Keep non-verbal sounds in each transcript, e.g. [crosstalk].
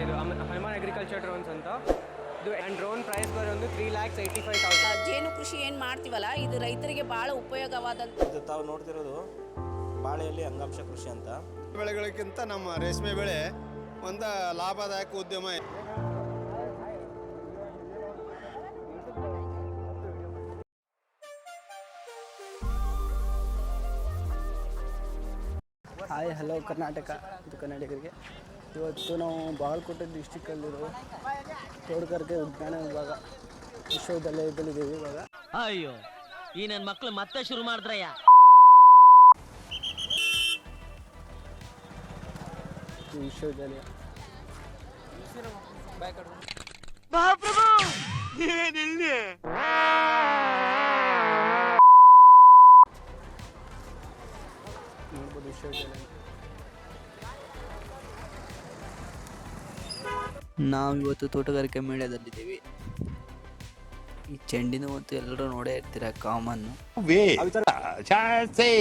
ಇದು Hanuman agriculture drones ಅಂತ. ಇದು ಆ್ಯಂಡ್ ಡ್ರೋನ್ ಪ್ರೈಸ್ ಬರೋದು three lakhs eighty five thousand ಜೇನು ಕೃಷಿ ಏನು ಮಾಡ್ತೀವಲ್ಲ ಇದು ರೈತರಿಗೆ ಭಾಳ ಉಪಯೋಗವಾದಂಥ ಇದು ತಾವು ನೋಡ್ತಿರೋದು ಬಾಳೆಯಲ್ಲಿ ಅಂಗಾಂಶ ಕೃಷಿ ಅಂತ. ಬೆಳೆಗಳಿಗಿಂತ ನಮ್ಮ ರೇಷ್ಮೆ ಬೆಳೆ ಒಂದು ಲಾಭದಾಯಕ ಉದ್ಯಮ ಹಾಯ್ ಹಲೋ ಕರ್ನಾಟಕ ಇದು ಕನ್ನಡಿಗರಿಗೆ. ಇವತ್ತು ನಾವು ಬಾಗಲಕೋಟೆ ಡಿಸ್ಟಿಕಲ್ಲಿರೋ ತೋಟಗಾರಿಕೆ ವಿಜ್ಞಾನ ವಿಭಾಗ ವಿಶ್ವವಿದ್ಯಾಲಯದಲ್ಲಿದ್ದೀವಿ ಇವಾಗ. ಅಯ್ಯೋ ಈ ನನ್ನ ಮಕ್ಕಳು ಮತ್ತೆ ಶುರು ಮಾಡಿದ್ರಯ್ಯ. ಈ ವಿಶ್ವವಿದ್ಯಾಲಯ. ನೋಡ್ಬೋದು ವಿಶ್ವವಿದ್ಯಾಲಯ. ನಾವು ಇವತ್ತು ತೋಟಗಾರಿಕೆ ಮೇಳದಲ್ಲಿದ್ದೀವಿ. ಈ ಚೆಂಡಿನ ಮತ್ತು ಎಲ್ಲರೂ ನೋಡೇ ಇರ್ತೀರ ಕಾಮನ್?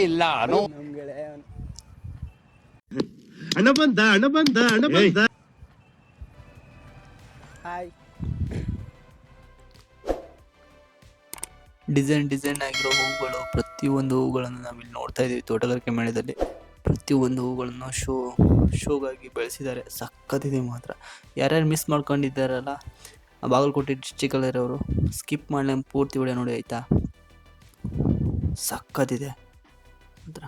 ಇಲ್ಲ ಗೆಳೆಯ ಹಣ ಬಂದ ಹಣ ಬಂದ ಹಣ ಬಂದ. ಹಾಯ್. ಡಿಸೈನ್ ಡಿಸೈನ್ ಆಗಿರೋ ಹೂಗಳು ಪ್ರತಿಯೊಂದು ಹೂಗಳನ್ನು ನಾವಿಲ್ಲಿ ನೋಡ್ತಾ ಇದ್ದೀವಿ ತೋಟಗಾರಿಕೆ ಮೇಳದಲ್ಲಿ. ಪ್ರತಿಯೊಂದು ಹೂಗಳನ್ನು ಶೋ ಶೋಗಾಗಿ ಬೆಳೆಸಿದ್ದಾರೆ. ಸಖತ್ತಿದೆ ಮಾತ್ರ. ಯಾರ್ಯಾರು ಮಿಸ್ ಮಾಡ್ಕೊಂಡಿದ್ದಾರಲ್ಲ, ಬಾಗಲಕೋಟೆ ಡಿಸ್ಟಿಕಲ್ಲಿರೋರು ಸ್ಕಿಪ್ ಮಾಡಲಿ ಪೂರ್ತಿ ವಿಡಿಯೋ ನೋಡಿ ಆಯಿತಾ? ಸಖತ್ತಿದೆ ಮಾತ್ರ.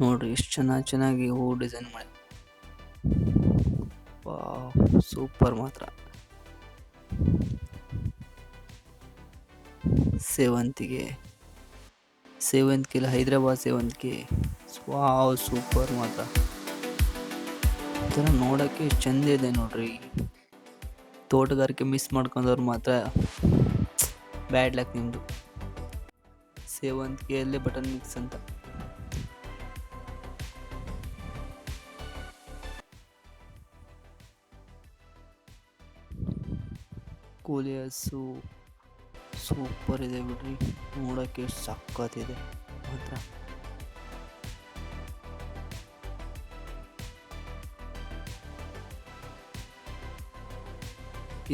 ನೋಡ್ರಿ ಎಷ್ಟು ಚೆನ್ನಾಗಿ ಚೆನ್ನಾಗಿ ಹೂ ಡಿಸೈನ್ ಮಾಡಿ. ಸೂಪರ್ ಮಾತ್ರ. ಸೇವಂತಿಗೆ ಸೇವಂತಿಗೆ ಇಲ್ಲ ಹೈದ್ರಾಬಾದ್ ಸೇವಂತಿಗೆ ವಾವ್ ಸೂಪರ್ ಮಾತ್ರ. ಈ ಥರ ನೋಡೋಕ್ಕೆ ಚಂದ ಇದೆ ನೋಡ್ರಿ. ತೋಟಗಾರಿಕೆ ಮಿಸ್ ಮಾಡ್ಕೊಂಡವ್ರು ಮಾತ್ರ ಬ್ಯಾಡ್ ಲಕ್ ನಿಮ್ಮದು ಸೇವಂತಿಗೆಯಲ್ಲೇ ಬಟನ್ ಮಿಕ್ಸ್ ಅಂತ. ಕೂಲಿ ಹಸು ಸೂಪರ್ ಇದೆ ಬಿಡ್ರಿ. ನೋಡೋಕ್ಕೆ ಸಖತ್ತಿದೆ ಮಾತ್ರ.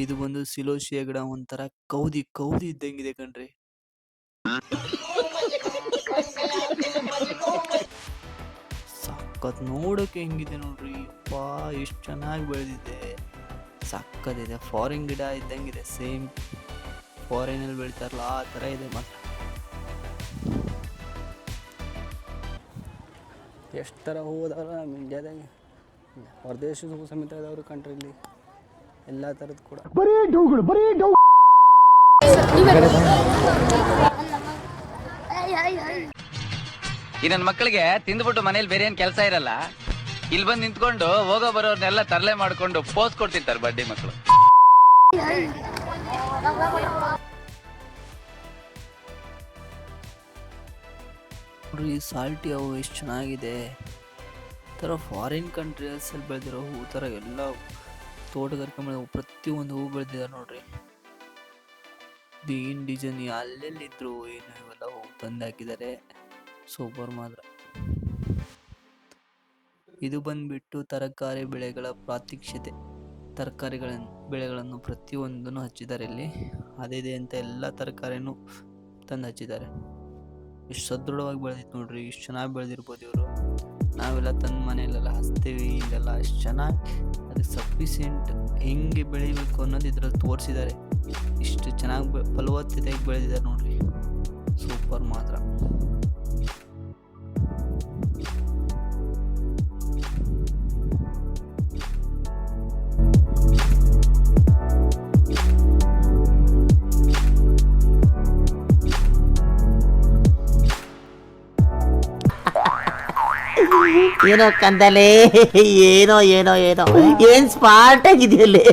ಇದು ಬಂದು ಸಿಲೋಶಿಯ ಗಿಡ ಒಂಥರ ಕೌದಿ ಕೌದಿ ಇದ್ದಂಗಿದೆ ಕಣ್ರಿ. ಸಖತ್ ನೋಡೋಕೆ ಹೆಂಗಿದೆ ನೋಡ್ರಿ. ಅಪ್ಪಾ ಎಷ್ಟು ಚೆನ್ನಾಗಿ ಬೆಳೆದಿದೆ. ಸಕ್ಕತ್ತಿದೆ ಫಾರಿನ್ ಗಿಡ ಇದ್ದಂಗಿದೆ. ಸೇಮ್ ಫಾರಿನಲ್ಲಿ ಬೆಳಿತಾರಲ್ಲ, ಆ ಥರ ಇದೆ ಮಾತ್ರ. ಎಷ್ಟು ಥರ ಹೋದಾಗ ನಮ್ಮ ಇಂಡ್ಯಾದಾಗ ಹೊರದೇಶದ ಹೂ ಸಮೇತ ಇದಾವ್ರಿ ಕಂಟ್ರಿಲಿ ಎಲ್ಲ ಥರದ್ದು ಕೂಡ. ಈ ನನ್ನ ಮಕ್ಕಳಿಗೆ ತಿಂದ್ಬಿಟ್ಟು ಮನೇಲಿ ಬೇರೆ ಏನ್ ಕೆಲಸ ಇರಲ್ಲ. ಇಲ್ಲಿ ಬಂದು ನಿಂತ್ಕೊಂಡು ಹೋಗೋ ಬರೋರ್ನೆಲ್ಲ ತರಲೆ ಮಾಡ್ಕೊಂಡು ಪೋಸ್ ಕೊಡ್ತಿರ್ತಾರೆ ಬಡ್ಡಿ ಮಕ್ಕಳು ನೋಡ್ರಿ ಸಾಲ್ಟಿ ಅವು ಎಷ್ಟು ಚೆನ್ನಾಗಿದೆ. ಈ ಥರ ಫಾರಿನ್ ಕಂಟ್ರೀಸಲ್ಲಿ ಬೆಳೆದಿರೋ ಹೂ ಥರ ಎಲ್ಲ ತೋಟಗಾರಿಕೆ ಮೇಲೆ ಪ್ರತಿಯೊಂದು ಹೂ ಬೆಳೆದಿದ್ದಾರೆ ನೋಡ್ರಿ. ಏನು ಡಿಸೈನ್ ಅಲ್ಲೆಲ್ಲಿದ್ರು ಏನು ಇವೆಲ್ಲ ತಂದು ಹಾಕಿದ್ದಾರೆ ಸೂಪರ್ ಮಾತ್ರ. ಇದು ಬಂದ್ಬಿಟ್ಟು ತರಕಾರಿ ಬೆಳೆಗಳ ಪ್ರಾತ್ಯಕ್ಷತೆ. ತರಕಾರಿಗಳನ್ನು ಬೆಳೆಗಳನ್ನು ಪ್ರತಿಯೊಂದನ್ನು ಹಚ್ಚಿದ್ದಾರೆ ಇಲ್ಲಿ. ಅದಿದೆ ಅಂತ ಎಲ್ಲ ತರಕಾರಿನೂ ತಂದು ಹಚ್ಚಿದ್ದಾರೆ. ಎಷ್ಟು ಸದೃಢವಾಗಿ ಬೆಳೆದಿತ್ತು ನೋಡ್ರಿ. ಇಷ್ಟು ಚೆನ್ನಾಗಿ ಬೆಳೆದಿರ್ಬೋದು ಇವರು. ನಾವೆಲ್ಲ ತನ್ನ ಮನೆಯಲ್ಲೆಲ್ಲ ಹಚ್ತೀವಿ ಇದೆಲ್ಲ ಅಷ್ಟು ಚೆನ್ನಾಗಿ ಅದಕ್ಕೆ ಸಫಿಸಿಯೆಂಟ್ ಹೆಂಗೆ ಬೆಳಿಬೇಕು ಅನ್ನೋದು ಇದ್ರಲ್ಲಿ ತೋರಿಸಿದ್ದಾರೆ ಇಷ್ಟು ಚೆನ್ನಾಗಿ ಫಲವತ್ತತೆಯಾಗಿ ಬೆಳೆದಿದ್ದಾರೆ ನೋಡ್ರಿ. ಸೂಪರ್ ಮಾತ್ರ. ಏನೋ ಕಂದಲೆ ಏನೋ ಏನೋ ಏನೋ. ಏನ್ ಸ್ಮಾರ್ಟ್ ಆಗಿದೆಯಲ್ಲಿ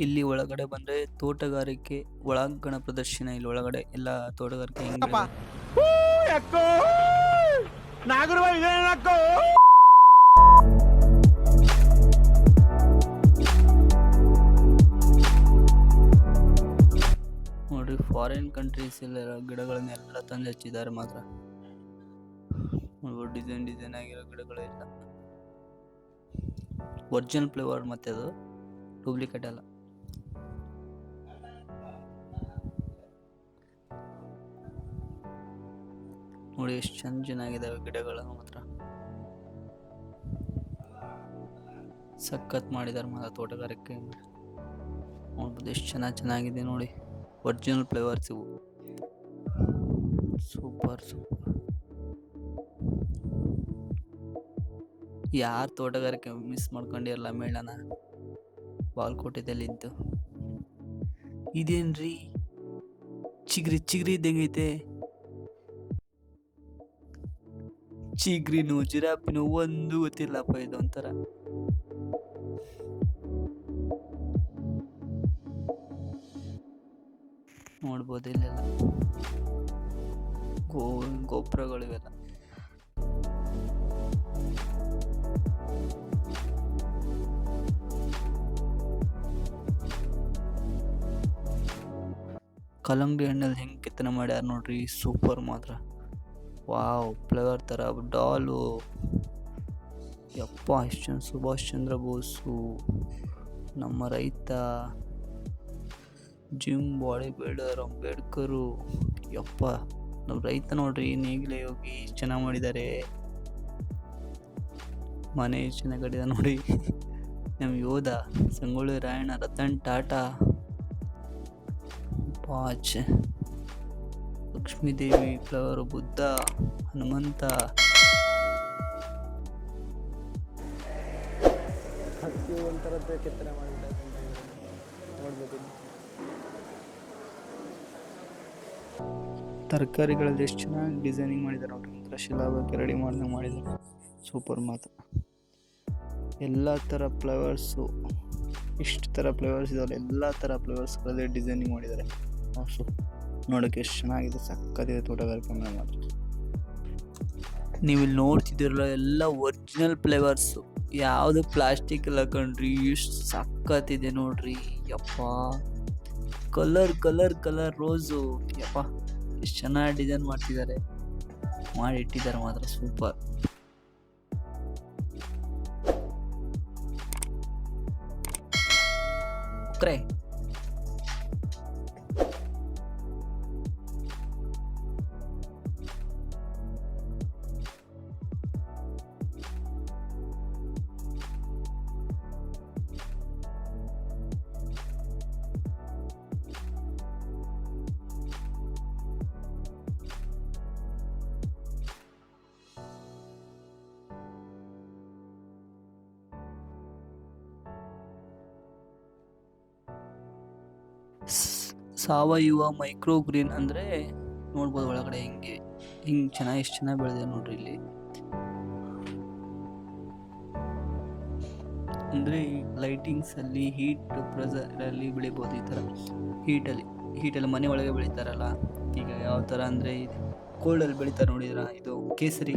ಇಲ್ಲಿ? ಒಳಗಡೆ ಬಂದ್ರೆ ತೋಟಗಾರಿಕೆ ಒಳಾಂಗಣ ಪ್ರದರ್ಶನ ಇಲ್ಲಿ ಒಳಗಡೆ ಎಲ್ಲ ತೋಟಗಾರಿಕೆ ಹೆಂಗೆ ಫಾರಿನ್ ಕಂಟ್ರೀಸ್ ಎಲ್ಲ ಗಿಡಗಳನ್ನೆಲ್ಲ ತಂದು ಹಚ್ಚಿದ್ದಾರೆ ಮಾತ್ರ. ಡಿಸೈನ್ ಡಿಸೈನ್ ಆಗಿರೋ ಗಿಡಗಳೆಲ್ಲ ಒರಿಜಿನಲ್ ಫ್ಲೇವರ್ ಮತ್ತೆ ಅದು. ಡೂಪ್ಲಿಕೇಟ್ ಅಲ್ಲ. ನೋಡಿ, ಎಷ್ಟು ಚಂದ ಚೆನ್ನಾಗಿದ್ದಾವೆ ಗಿಡಗಳು ಮಾತ್ರ. ಸಖತ್ ಮಾಡಿದ್ದಾರೆ ಮಾತ್ರ ತೋಟಗಾರಿಕೆ. ನೋಡ್ಬೋದು, ಎಷ್ಟು ಚೆನ್ನಾಗಿ ಚೆನ್ನಾಗಿದೆ ನೋಡಿ. ಒರಿಜಿನಲ್ ಫ್ಲೇವರ್ಸ್ ಇವು. Super super. ಯಾರು ತೋಟಗಾರಿಕೆ ಮಿಸ್ ಮಾಡ್ಕೊಂಡಿರಲ್ಲ ಮೇಳನ? ಬಾಲ್ಕೋಟೆದಲ್ಲಿದ್ದು ಇದೇನ್ರಿ? ಚಿಗ್ರಿ ಚಿಗ್ರಿ ಇದ್ದಂಗೈತೆ ಚಿಗ್ರಿನೂ ಜಿರಾಪಿನೂ ಒಂದು ಗೊತ್ತಿಲ್ಲಪ್ಪ ಇದು ನೋಡ್ಬೋದು ಇಲ್ಲೆಲ್ಲ ಗೋ ಗೋಪುರಗಳು ಇವೆಲ್ಲ ಕಲ್ಲಂಗಡಿ ಹಣ್ಣಲ್ಲಿ ಹೆಂಗೆ ಕೆತ್ತನೆ ಮಾಡ್ಯಾರ ನೋಡ್ರಿ, ಸೂಪರ್ ಮಾತ್ರ. ವಾವ್ ಫ್ಲೇವರ್ ಥರ ಡಾಲು. ಯಪ್ಪ, ಎಷ್ಟು ಚಂದ, ಸುಭಾಷ್ ಚಂದ್ರ ಬೋಸು. ನಮ್ಮ ರೈತ. Gym body builder Ambedkar. ಯಪ್ಪ ನಮ್ಮ ರೈತ ನೋಡ್ರಿ, ನೇಗಿಲೆ ಹೋಗಿ ಚೆನ್ನಾಗಿ ಮಾಡಿದ್ದಾರೆ ಮನೆ ಎಷ್ಟು ಚೆನ್ನಾಗಿ ಕಟ್ಟಿದ ನೋಡಿ. ನಮ್ಮ ಯೋಧ, Sangolli Rayanna, Ratan, Tata. Watch Lakshmidevi, flower, Buddha, Hanumantha. ಒಂಥರದ್ದು ಕೆತ್ತನೆ ಮಾಡಿದ್ದಾರೆ ನೋಡ್ಬೋದು. ತರಕಾರಿಗಳಲ್ಲಿ ಎಷ್ಟು ಚೆನ್ನಾಗಿ ಡಿಸೈನಿಂಗ್ ಮಾಡಿದ್ದಾರೆ ನೋಡ್ರಿ. ಒಂಥರ ರೆಡಿ ಮಾಡ್ದಂಗೆ ಮಾಡಿದ್ದಾರೆ. ಸೂಪರ್ ಮಾತು ಎಲ್ಲ ಥರ ಫ್ಲವರ್ಸು ಇಷ್ಟು ಥರ ಫ್ಲವರ್ಸ್ ಇದಾವೆ ಎಲ್ಲ ಥರ ಫ್ಲವರ್ಸ್ಗಳಲ್ಲಿ ಡಿಸೈನಿಂಗ್ ಮಾಡಿದ್ದಾರೆ. ಸೊ ನೋಡೋಕ್ಕೆ ಎಷ್ಟು ಚೆನ್ನಾಗಿದೆ. ಸಕ್ಕತ್ತಿದೆ ತೋಟಗಾರಿಕೆ ಮೇಲೆ ಮಾತ್ರ. ನೀವು ಇಲ್ಲಿ ನೋಡ್ತಿದ್ದೀರಲ್ಲ, ಎಲ್ಲ ಒರಿಜಿನಲ್ ಫ್ಲೇವರ್ಸು ಯಾವುದು ಪ್ಲಾಸ್ಟಿಕ್ ಎಲ್ಲ ಕಣ್ರಿ ಎಷ್ಟು ಸಕ್ಕತ್ತಿದೆ ನೋಡ್ರಿ. ಯಪ್ಪ. ಕಲರ್ ಕಲರ್ ಕಲರ್ ರೋಸು ಯಪ್ಪ. ಎಷ್ಟು ಚೆನ್ನಾಗಿ ಡಿಸೈನ್ ಮಾಡ್ತಿದ್ದಾರೆ ಮಾಡಿ ಇಟ್ಟಿದ್ದಾರೆ ಮಾತ್ರ ಸೂಪರ್ ಕ್ರೈ ಸಾವಯವ ಮೈಕ್ರೋ ಗ್ರೀನ್ ಅಂದರೆ ನೋಡ್ಬೋದು ಒಳಗಡೆ ಹಿಂಗೆ ಹಿಂಗೆ ಚೆನ್ನಾಗಿ ಎಷ್ಟು ಚೆನ್ನಾಗಿ ಬೆಳೆದಿದೆ ನೋಡ್ರಿ ಇಲ್ಲಿ. ಅಂದರೆ ಲೈಟಿಂಗ್ಸಲ್ಲಿ ಹೀಟ್ ಪ್ರೆಸರಲ್ಲಿ ಬೆಳಿಬೋದು ಈ ಥರ ಹೀಟಲ್ಲಿ ಹೀಟಲ್ಲಿ ಮನೆ ಒಳಗೆ ಬೆಳಿತಾರಲ್ಲ, ಈಗ ಯಾವ ಥರ ಅಂದರೆ ಕೋಲ್ಡಲ್ಲಿ ಬೆಳಿತಾರೆ ನೋಡಿದ್ರ? ಇದು ಕೇಸರಿ,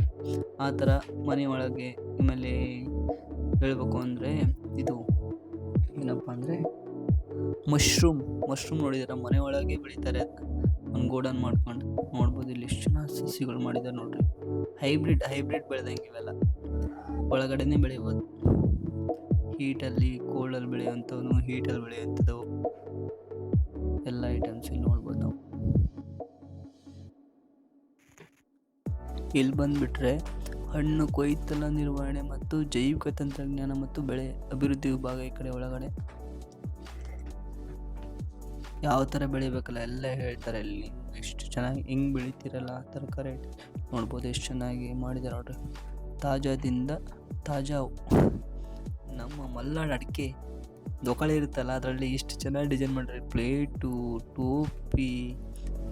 ಆ ಥರ ಮನೆ ಒಳಗೆ ಆಮೇಲೆ ಹೇಳ್ಬೇಕು ಅಂದರೆ ಇದು ಏನಪ್ಪ ಅಂದರೆ ಮಶ್ರೂಮ್ ಮಶ್ರೂಮ್ ನೋಡಿದಾರೆ ಮನೆ ಒಳಗೆ ಬೆಳಿತಾರೆ ಒಂದು ಗೋಡನ್ ಮಾಡ್ಕೊಂಡು ನೋಡ್ಬೋದು ಇಲ್ಲಿ ಎಷ್ಟು ಚೆನ್ನಾಗಿ ಸಸಿಗಳು ಮಾಡಿದಾರೆ ನೋಡ್ರಿ. ಹೈಬ್ರಿಡ್ ಹೈಬ್ರಿಡ್ ಬೆಳೆದಂಗೆ ಇವೆಲ್ಲ. ಒಳಗಡೆನೆ ಬೆಳಿಬೋದು. ಹೀಟಲ್ಲಿ ಕೋಲ್ಡಲ್ಲಿ ಬೆಳೆಯುವಂಥವು ಹೀಟಲ್ಲಿ ಬೆಳೆಯುವಂಥದ್ದು. ಎಲ್ಲ ಐಟಮ್ಸ್ ಇಲ್ಲಿ ನೋಡ್ಬೋದು ನಾವು. ಇಲ್ಲಿ ಬಂದುಬಿಟ್ರೆ ಹಣ್ಣು, ಕೊಯ್ತಲ ನಿರ್ವಹಣೆ ಮತ್ತು ಜೈವಿಕ ತಂತ್ರಜ್ಞಾನ ಮತ್ತು ಬೆಳೆ ಅಭಿವೃದ್ಧಿ ವಿಭಾಗ ಈ ಕಡೆ ಒಳಗಡೆ. ಯಾವ ಥರ ಬೆಳಿಬೇಕಲ್ಲ ಎಲ್ಲ ಹೇಳ್ತಾರೆ ಇಲ್ಲಿ ಎಷ್ಟು ಚೆನ್ನಾಗಿ ಹೆಂಗೆ ಬೆಳಿತೀರಲ್ಲ ಕರೆಕ್ಟ್ ನೋಡ್ಬೋದು ಎಷ್ಟು ಚೆನ್ನಾಗಿ ಮಾಡಿದ್ದಾರೆ ನೋಡ್ರಿ ತಾಜಾದಿಂದ ತಾಜಾ ನಮ್ಮ ಮಲ್ನಾಡು ಅಡಿಕೆ ದೊಕಳೆ ಇರುತ್ತಲ್ಲ, ಅದರಲ್ಲಿ ಎಷ್ಟು ಚೆನ್ನಾಗಿ ಡಿಸೈನ್ ಮಾಡಿರಿ ಪ್ಲೇಟು ಟೋಪಿ,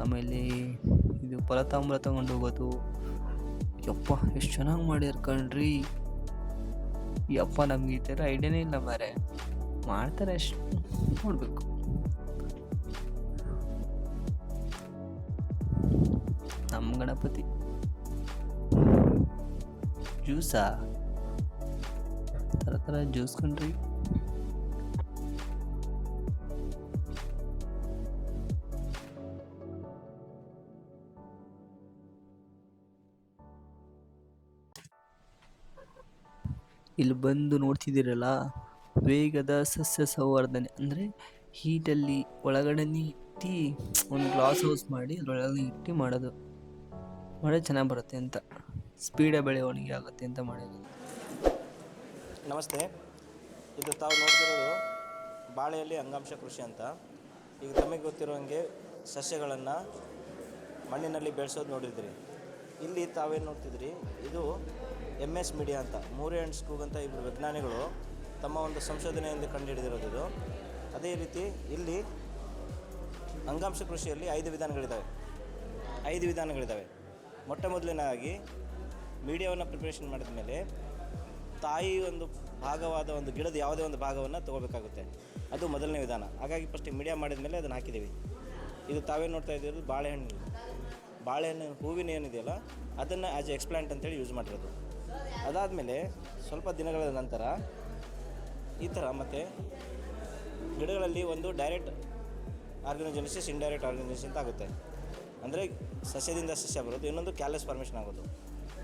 ಆಮೇಲೆ ಇದು ಫಲತಾಂಬ್ರ ತಗೊಂಡು ಹೋಗೋದು. ಯಪ್ಪ, ಎಷ್ಟು ಚೆನ್ನಾಗಿ ಮಾಡಿರಿ ಕಣ್ರಿ. ಯಪ್ಪ, ನಮಗೆ ಈ ಥರ ಐಡಿಯಾನೇ ಇಲ್ಲ ಮಾರೆ ಮಾಡ್ತಾರೆ ಅಷ್ಟು. ನೋಡಬೇಕು. ನಮ್ಮ ಗಣಪತಿ. ಜ್ಯೂಸಾ ಥರ ಥರ ಜ್ಯೂಸ್ ಕಣ್ರಿ. ಇಲ್ಲಿ ಬಂದು ನೋಡ್ತಿದ್ದೀರಲ್ಲ, ವೇಗದ ಸಸ್ಯ ಸಂವರ್ಧನೆ. ಅಂದರೆ ಹೀಟಲ್ಲಿ ಒಳಗಡೆ ಇಟ್ಟು ಒಂದು ಗ್ಲಾಸ್ ಹೌಸ್ ಮಾಡಿ ಅದರೊಳಗಡೆ ಇಟ್ಟು ಮಾಡೋದು. ಮಳೆ ಚೆನ್ನಾಗಿ ಬರುತ್ತೆ ಅಂತ. ಸ್ಪೀಡ ಬೆಳವಣಿಗೆ ಆಗುತ್ತೆ ಅಂತ ಮಾಡಿದ್ವಿ ನಮಸ್ತೆ. ಇದು ತಾವು ನೋಡ್ತಿರೋದು ಬಾಳೆಯಲ್ಲಿ ಅಂಗಾಂಶ ಕೃಷಿ ಅಂತ. ಈಗ ತಮಗೆ ಗೊತ್ತಿರುವಂಗೆ ಸಸ್ಯಗಳನ್ನು ಮಣ್ಣಿನಲ್ಲಿ ಬೆಳೆಸೋದು ನೋಡಿದ್ರಿ. ಇಲ್ಲಿ ತಾವೇನು ನೋಡ್ತಿದ್ರಿ? ಇದು ಎಂ ಎಸ್ ಮೀಡಿಯಾ ಅಂತ. ಮೂರೇ ಆ್ಯಂಡ್ ಸ್ಕೂಗ್ ಅಂತ ಇಬ್ಬರು ವಿಜ್ಞಾನಿಗಳು ತಮ್ಮ ಒಂದು ಸಂಶೋಧನೆಯಿಂದ ಕಂಡುಹಿಡಿದಿರೋದು ಇದು. ಅದೇ ರೀತಿ ಇಲ್ಲಿ ಅಂಗಾಂಶ ಕೃಷಿಯಲ್ಲಿ ಐದು ವಿಧಾನಗಳಿದ್ದಾವೆ ಐದು ವಿಧಾನಗಳಿದ್ದಾವೆ ಮೊಟ್ಟ ಮೊದಲನೇದಾಗಿ ಮೀಡಿಯಾವನ್ನು ಪ್ರಿಪ್ರೇಷನ್ ಮಾಡಿದ ಮೇಲೆ ತಾಯಿ ಒಂದು ಭಾಗವಾದ ಒಂದು ಗಿಡದ ಯಾವುದೇ ಒಂದು ಭಾಗವನ್ನು ತೊಗೋಬೇಕಾಗುತ್ತೆ. ಅದು ಮೊದಲನೇ ವಿಧಾನ. ಹಾಗಾಗಿ ಫಸ್ಟ್ ಮೀಡಿಯಾ ಮಾಡಿದ ಮೇಲೆ ಅದನ್ನು ಹಾಕಿದ್ದೀವಿ. ಇದು ತಾವೇ ನೋಡ್ತಾ ಇದ್ದೀರೋದು ಬಾಳೆಹಣ್ಣು. ಬಾಳೆಹಣ್ಣು, ಹೂವಿನ ಏನಿದೆಯಲ್ಲ ಅದನ್ನು ಆ್ಯಸ್ ಎ ಎಕ್ಸ್ಪ್ಲಾಂಟ್ ಅಂತೇಳಿ ಯೂಸ್ ಮಾಡಿರೋದು. ಅದಾದಮೇಲೆ ಸ್ವಲ್ಪ ದಿನಗಳ ನಂತರ ಈ ಥರ ಮತ್ತು ಗಿಡಗಳಲ್ಲಿ ಒಂದು ಡೈರೆಕ್ಟ್ ಆರ್ಗನೈಜೇಷನ್ಸ್ ಇಂಡೈರೆಕ್ಟ್ ಆರ್ಗನೈಜೇಷನ್ ಅಂತ ಆಗುತ್ತೆ. ಅಂದರೆ ಸಸ್ಯದಿಂದ ಸಸ್ಯ ಬರೋದು ಇನ್ನೊಂದು ಕ್ಯಾಲಸ್ ಫಾರ್ಮೇಷನ್ ಆಗೋದು.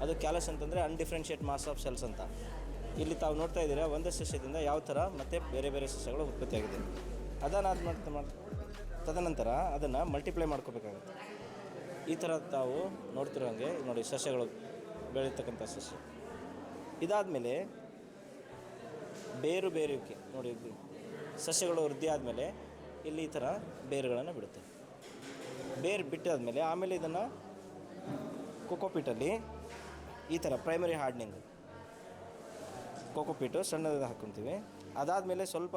ಅದು ಕ್ಯಾಲಸ್ ಅಂತಂದರೆ ಅನ್ಡಿಫ್ರೆನ್ಷಿಯೇಟ್ ಮಾಸ್ ಆಫ್ ಸೆಲ್ಸ್ ಅಂತ. ಇಲ್ಲಿ ತಾವು ನೋಡ್ತಾ ಇದ್ದೀರಾ, ಒಂದೇ ಸಸ್ಯದಿಂದ ಯಾವ ಥರ ಮತ್ತು ಬೇರೆ ಬೇರೆ ಸಸ್ಯಗಳು ಉತ್ಪತ್ತಿಯಾಗಿದೆ ಅದು ಮಾಡ್ತಾ ಮಾಡ್ ತದನಂತರ ಅದನ್ನು ಮಲ್ಟಿಪ್ಲೈ ಮಾಡ್ಕೋಬೇಕಾಗುತ್ತೆ. ಈ ಥರ ತಾವು ನೋಡ್ತಿರೋ ಹಾಗೆ ನೋಡಿ ಸಸ್ಯಗಳು ಬೆಳೀತಕ್ಕಂಥ ಸಸ್ಯ. ಇದಾದಮೇಲೆ ಬೇರು ಬೇರುವಿಕೆ, ನೋಡಿ ಸಸ್ಯಗಳು ವೃದ್ಧಿ ಆದಮೇಲೆ ಇಲ್ಲಿ ಈ ಥರ ಬೇರುಗಳನ್ನು ಬಿಡುತ್ತೆ. ಬೇರು ಬಿಟ್ಟಾದಮೇಲೆ ಆಮೇಲೆ ಇದನ್ನು ಕೊಕೋಪೀಟಲ್ಲಿ ಈ ಥರ ಪ್ರೈಮರಿ ಹಾರ್ಡ್ನಿಂಗ್ ಕೋಕೋಪೀಟು ಸಣ್ಣದಾಗಿ ಹಾಕ್ಕೊತೀವಿ. ಅದಾದಮೇಲೆ ಸ್ವಲ್ಪ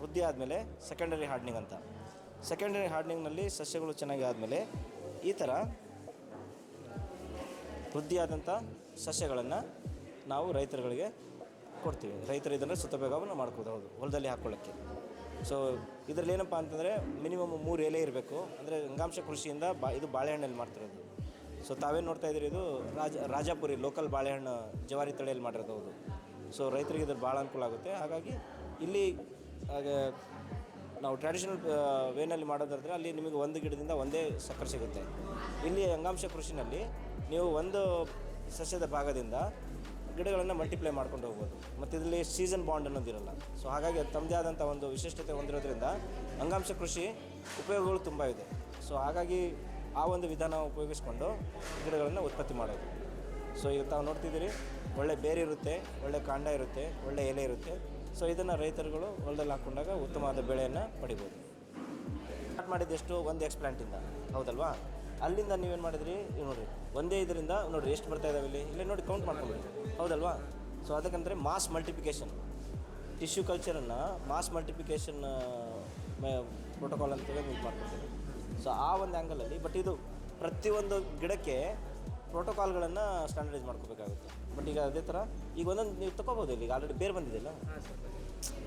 ವೃದ್ಧಿ ಆದಮೇಲೆ ಸೆಕೆಂಡರಿ ಹಾರ್ಡ್ನಿಂಗ್ ಅಂತ. ಸೆಕೆಂಡರಿ ಹಾರ್ಡ್ನಿಂಗ್ನಲ್ಲಿ ಸಸ್ಯಗಳು ಚೆನ್ನಾಗಿ ಆದಮೇಲೆ ಈ ಥರ ವೃದ್ಧಿಯಾದಂಥ ಸಸ್ಯಗಳನ್ನು ನಾವು ರೈತರುಗಳಿಗೆ ಕೊಡ್ತೀವಿ. ರೈತರು ಇದನ್ನು ಸುತ್ತಬೇಗವನ್ನು ಮಾಡ್ಕೋದು ಹೌದು. ಹೊಲದಲ್ಲಿ ಹಾಕ್ಕೊಳ್ಳೋಕ್ಕೆ ಸೊ ಇದರಲ್ಲಿ ಏನಪ್ಪ ಅಂತಂದರೆ ಮಿನಿಮಮ್ ಮೂರು ಎಲೆ ಇರಬೇಕು. ಅಂದರೆ ಅಂಗಾಂಶ ಕೃಷಿಯಿಂದ ಬಾ, ಇದು ಬಾಳೆಹಣ್ಣಲ್ಲಿ ಮಾಡ್ತಿರೋದು. ಸೊ ತಾವೇನು ನೋಡ್ತಾ ಇದ್ದೀರಿ ಇದು? ರಾಜ, ರಾಜಾಪುರಿ ಲೋಕಲ್ ಬಾಳೆಹಣ್ಣು ಜವಾರಿ ತಳಿಯಲ್ಲಿ ಮಾಡಿರೋದು ಹೌದು. ಸೊ ರೈತರಿಗೆ ಇದ್ರ ಭಾಳ ಅನುಕೂಲ ಆಗುತ್ತೆ. ಹಾಗಾಗಿ ಇಲ್ಲಿ ನಾವು ಟ್ರೆಡಿಷನಲ್ ವೇನಲ್ಲಿ ಮಾಡೋದಾದರೆ ಅಲ್ಲಿ ನಿಮಗೆ ಒಂದು ಗಿಡದಿಂದ ಒಂದೇ ಸಕ್ಕರೆ ಸಿಗುತ್ತೆ. ಇಲ್ಲಿ ಅಂಗಾಂಶ ಕೃಷಿನಲ್ಲಿ ನೀವು ಒಂದು ಸಸ್ಯದ ಭಾಗದಿಂದ ಗಿಡಗಳನ್ನು ಮಲ್ಟಿಪ್ಲೈ ಮಾಡ್ಕೊಂಡು ಹೋಗ್ಬೋದು. ಮತ್ತು ಇದರಲ್ಲಿ ಸೀಸನ್ ಬಾಂಡ್ ಅನ್ನೋದಿರಲ್ಲ ಸೊ ಹಾಗಾಗಿ ಅದು ತಮ್ಮದೇ ಆದಂಥ ಒಂದು ವಿಶಿಷ್ಟತೆ ಹೊಂದಿರೋದ್ರಿಂದ ಅಂಗಾಂಶ ಕೃಷಿ ಉಪಯೋಗಗಳು ತುಂಬ ಇದೆ. ಸೊ ಹಾಗಾಗಿ ಆ ಒಂದು ವಿಧಾನ ಉಪಯೋಗಿಸ್ಕೊಂಡು ಗಿಡಗಳನ್ನು ಉತ್ಪತ್ತಿ ಮಾಡೋದು. ಸೊ ಈಗ ತಾವು ನೋಡ್ತಿದ್ದೀರಿ, ಒಳ್ಳೆ ಬೇರೆ ಇರುತ್ತೆ, ಒಳ್ಳೆ ಕಾಂಡ ಇರುತ್ತೆ, ಒಳ್ಳೆ ಎಲೆ ಇರುತ್ತೆ. ಸೊ ಇದನ್ನು ರೈತರುಗಳು ಹೊಲದಲ್ಲಿ ಹಾಕ್ಕೊಂಡಾಗ ಉತ್ತಮವಾದ ಬೆಳೆಯನ್ನು ಪಡಿಬೋದು. ಸ್ಟಾರ್ಟ್ ಮಾಡಿದ್ದೆಷ್ಟು ಒಂದು ಎಕ್ಸ್ಪ್ಲಾಂಟಿಂದ ಹೌದಲ್ವಾ? ಅಲ್ಲಿಂದ ನೀವೇನು ಮಾಡಿದ್ರಿ? ನೋಡಿರಿ. ಒಂದೇ ಇದರಿಂದ ನೋಡಿರಿ ಎಷ್ಟು ಬರ್ತಾ ಇದಾವೆ ಇಲ್ಲಿ. ಇಲ್ಲೇ ನೋಡಿ ಕೌಂಟ್ ಮಾಡ್ಕೊಂಬಿಡಿ ಹೌದಲ್ವಾ? ಸೊ ಅದಕ್ಕಂದರೆ ಮಾಸ್ ಮಲ್ಟಿಪ್ಲಿಕೇಶನ್ ಟಿಶ್ಯೂ ಕಲ್ಚರನ್ನು ಮಾಸ್ ಮಲ್ಟಿಪ್ಲಿಕೇಶನ್ ಪ್ರೋಟೋಕಾಲ್ ಅಂತೇಳಿ ಯೂಸ್ ಮಾಡ್ಕೊತೀವಿ ಸೊ ಆ ಒಂದು ಆ್ಯಂಗಲಲ್ಲಿ ಬಟ್ ಇದು ಪ್ರತಿಯೊಂದು ಗಿಡಕ್ಕೆ ಪ್ರೋಟೋಕಾಲ್ಗಳನ್ನು ಸ್ಟ್ಯಾಂಡರ್ಡೈಸ್ ಮಾಡ್ಕೋಬೇಕಾಗುತ್ತೆ. ಬಟ್ ಈಗ ಅದೇ ಥರ ಈಗ ಒಂದೊಂದು ನೀವು ತಗೋಬೋದು ಇಲ್ಲಿ ಈಗ ಆಲ್ರೆಡಿ ಬೇರೆ ಬಂದಿದೆಯಲ್ಲ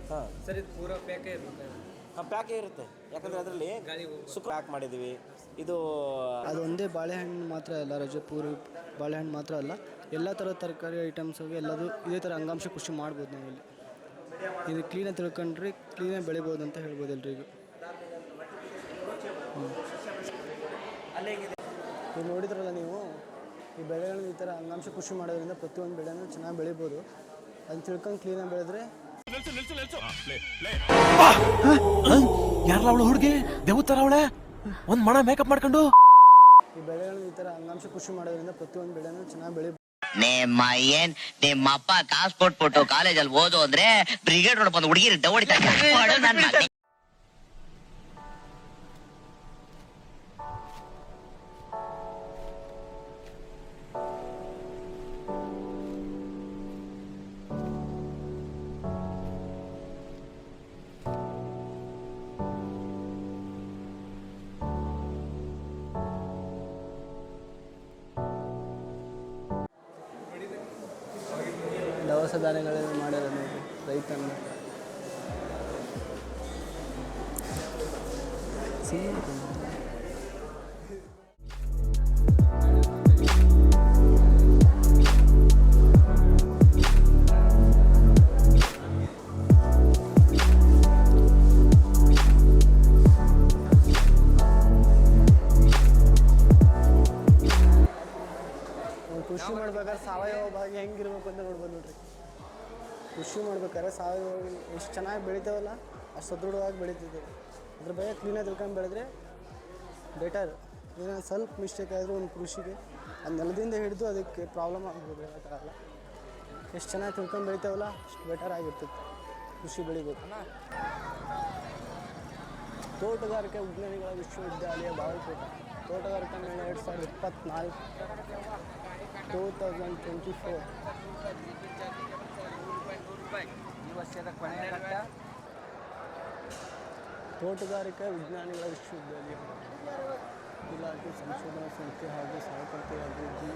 ಹಾಂ ಸರ್. ಇದು ಪೂರ ಪ್ಯಾಕೇ ಇರುತ್ತೆ. ಹಾಂ ಪ್ಯಾಕೇ ಇರುತ್ತೆ. ಯಾಕಂದರೆ ಅದರಲ್ಲಿ ಸುಕ್ಕ ಪ್ಯಾಕ್ ಮಾಡಿದ್ದೀವಿ ಇದು ಅದು ಒಂದೇ ಬಾಳೆಹಣ್ಣು ಮಾತ್ರ ಅಲ್ಲ ರಜೆ ಪೂರಿ ಬಾಳೆಹಣ್ಣು ಮಾತ್ರ ಅಲ್ಲ. ಎಲ್ಲ ಥರದ ತರಕಾರಿ ಐಟಮ್ಸ್ಗೆ ಎಲ್ಲದು ಇದೇ ಥರ ಅಂಗಾಂಶ ಕೃಷಿ ಮಾಡ್ಬೋದು ಇಲ್ಲಿ. ಇದು ಕ್ಲೀನಾಗಿ ತಿಳ್ಕೊಂಡ್ರೆ ಕ್ಲೀನಾಗಿ ಬೆಳಿಬೋದು ಅಂತ ಹೇಳ್ಬೋದು ಎಲ್ರಿಗೂ. ಈಗ ನೋಡಿದ್ರಲ್ಲ ನೀವು? ಈ ಬೆಳೆಗಳನ್ನ ಈ ಥರ ಅಂಗಾಂಶ ಕೃಷಿ ಮಾಡೋದ್ರಿಂದ ಪ್ರತಿಯೊಂದು ಬೆಳೆನೂ ಚೆನ್ನಾಗಿ ಬೆಳಿಬೋದು. ಅದನ್ನ ತಿಳ್ಕೊಂಡು ಕ್ಲೀನಾಗಿ ಬೆಳೆದ್ರೆ ಯಾರಲ್ಲ ಅವಳು ಹುಡುಗಿ? ದೇವತರ ಅವಳೆ? ಒಂದ್ ಮಣ ಮೇಕಪ್ ಮಾಡ್ಕೊಂಡು? ಈ ಬೆಳೆಗಳು ಈ ತರ ಅಂಗಾಂಶ ಕೃಷಿ ಮಾಡೋದ್ರಿಂದ ಪ್ರತಿಯೊಂದು ಬೆಳೆನು ಚೆನ್ನಾಗಿ ಬೆಳಿ ನಿಮ್ಮ ಏನ್ ನಿಮ್ಮ ಅಪ್ಪ ಕಾಸು ಕೊಟ್ಬಿಟ್ಟು ಕಾಲೇಜಲ್ಲಿ ಓದು ಅಂದ್ರೆ ಬ್ರಿಗೇಡ್ ರೋಡ್ ಬಂದು ಹುಡುಗಿರು ದೌಡಿತಾರೆ ಕೃಷಿ ಮಾಡ್ಬೇಕಾದ್ರೆ ಸಾವಯವ ಭಾಗ್ಯ ಹೆಂಗಿರ್ಬೇಕು ಅಂತ ನೋಡ್ಬೋದು ನೋಡ್ರಿ ಕೃಷಿ ಮಾಡ್ಬೇಕಾದ್ರೆ ಸಾವಯವ ಎಷ್ಟು ಚೆನ್ನಾಗಿ ಬೆಳಿತೇವಲ್ಲ, ಅಷ್ಟು ಸದೃಢವಾಗಿ ಬೆಳಿತಿದೆ ಅದ್ರ ಬಗ್ಗೆ ಕ್ಲೀನಾಗಿ ತಿಳ್ಕೊಂಡು ಬೆಳೆದ್ರೆ ಬೆಟರ್ ಏನೋ ಸ್ವಲ್ಪ ಮಿಸ್ಟೇಕ್ ಆದರೂ ಒಂದು ಕೃಷಿಗೆ ಆ ನೆಲದಿಂದ ಹಿಡಿದು ಅದಕ್ಕೆ ಪ್ರಾಬ್ಲಮ್ ಆಗ್ಬೋದು, ಹೇಳೋಕ್ಕಾಗಲ್ಲ. ಎಷ್ಟು ಚೆನ್ನಾಗಿ ತಿಳ್ಕೊಂಡು ಬೆಳಿತೇವಲ್ಲ, ಅಷ್ಟು ಬೆಟರ್ ಆಗಿರ್ತೈತೆ ಕೃಷಿ ಬೆಳಿಬೇಕು. ತೋಟಗಾರಿಕೆ ವಿಜ್ಞಾನಿಗಳ ವಿಶ್ವವಿದ್ಯಾಲಯ ಬಾಗಲಕೋಟೆ. ತೋಟಗಾರಿಕೆ ಎರಡು ಸಾವಿರದ ಇಪ್ಪತ್ತ್ನಾಲ್ಕು ಟೂ ತೌಸಂಡ್ ಟ್ವೆಂಟಿ ಫೋರ್ ಈ ವರ್ಷದ ಕೊನೆಯ ಘಟ್ಟ ತೋಟಗಾರಿಕಾ ವಿಜ್ಞಾನಿಗಳ ವಿಶ್ವವಿದ್ಯಾಲಯ. ಇಲಾಖೆ ಸಂಶೋಧನಾ ಸಂಸ್ಥೆ ಹಾಗೂ ಸಹಕಾರಿ ಅಭಿವೃದ್ಧಿ